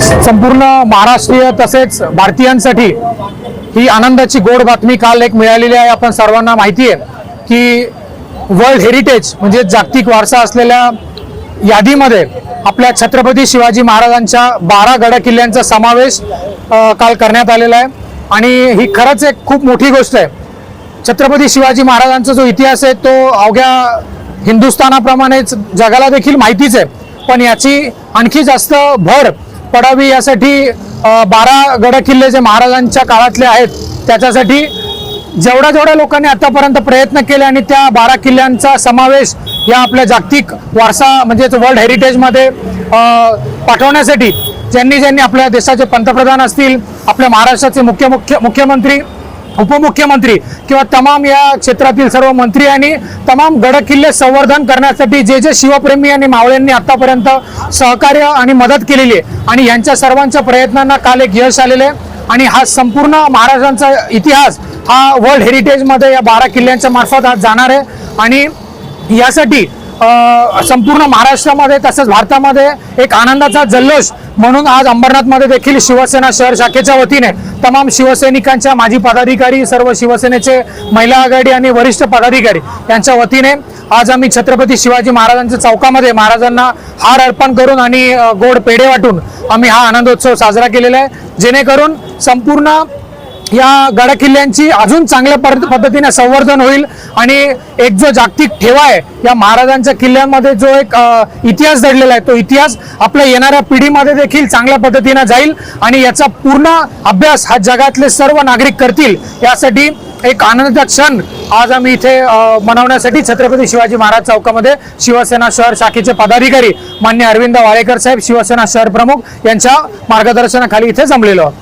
संपूर्ण महाराष्ट्रीय तसेच भारतीयांसाठी ही आनंदाची गोड बातमी काल एक मिळालेली आहे. आपण सर्वांना माहिती आहे की वर्ल्ड हेरिटेज म्हणजे जागतिक वारसा असलेल्या यादीमध्ये आपल्या छत्रपती शिवाजी महाराजांच्या बारा गड किल्ल्यांचा समावेश काल करण्यात आलेला आहे. आणि ही खरंच एक खूप मोठी गोष्ट आहे. छत्रपती शिवाजी महाराजांचा जो इतिहास आहे तो अवघ्या हिंदुस्थानाप्रमाणेच जगाला देखील माहितीच आहे. पण याची आणखी जास्त भर पडावी यासाठी बारा गड किल्ले जे महाराजांच्या काळातले आहेत त्याच्यासाठी जेवढ्या जेवढ्या लोकांनी आतापर्यंत प्रयत्न केले आणि त्या बारा किल्ल्यांचा समावेश या आपल्या जागतिक वारसा म्हणजेच वर्ल्ड हेरिटेजमध्ये पाठवण्यासाठी ज्यांनी ज्यांनी आपल्या देशाचे पंतप्रधान असतील आपल्या महाराष्ट्राचे मुख्य मुख्य मुख्यमंत्री उपमुख्यमंत्री किंवा तमाम या क्षेत्रातील सर्व मंत्री आणि तमाम गड किल्ले संवर्धन करण्यासाठी जे जे शिवप्रेमी आणि मावळ्यांनी आतापर्यंत सहकार्य आणि मदत केलेली आहे आणि यांच्या सर्वांच्या प्रयत्नांना काल एक यश आलेले आहे. आणि हा संपूर्ण महाराजांचा इतिहास हा वर्ल्ड हेरिटेजमध्ये या बारा किल्ल्यांच्या मार्फत आज जाणार आहे. आणि यासाठी संपूर्ण महाराष्ट्रामध्ये तसंच भारतामध्ये एक आनंदाचा जल्लोष म्हणून आज अंबरनाथमध्ये देखील शिवसेना शहर शाखेच्या वतीने तमाम शिवसैनिकांच्या माजी पदाधिकारी सर्व शिवसेनेचे महिला आघाडी आणि वरिष्ठ पदाधिकारी यांच्या वतीने आज आम्ही छत्रपती शिवाजी महाराजांच्या चौकामध्ये महाराजांना हार अर्पण करून आणि गोड पेढे वाटून आम्ही हा आनंदोत्सव साजरा केलेला आहे. जेणेकरून संपूर्ण या गडकिल्ल्यांची अजून चांगल्या पद- पद्धतीने संवर्धन होईल आणि एक जो जागतिक ठेवा आहे या महाराजांच्या किल्ल्यांमध्ये जो एक इतिहास दडलेला आहे तो इतिहास आपल्या येणाऱ्या पिढीमध्ये देखील चांगल्या पद्धतीने जाईल आणि याचा पूर्ण अभ्यास हा जगातले सर्व नागरिक करतील यासाठी एक आनंदाचा क्षण आज आम्ही इथे मनवण्यासाठी छत्रपती शिवाजी महाराज चौकामध्ये शिवसेना शहर शाखेचे पदाधिकारी मान्य अरविंद वाळेकर साहेब शिवसेना शहर प्रमुख यांच्या मार्गदर्शनाखाली इथे जमलेलो आहोत.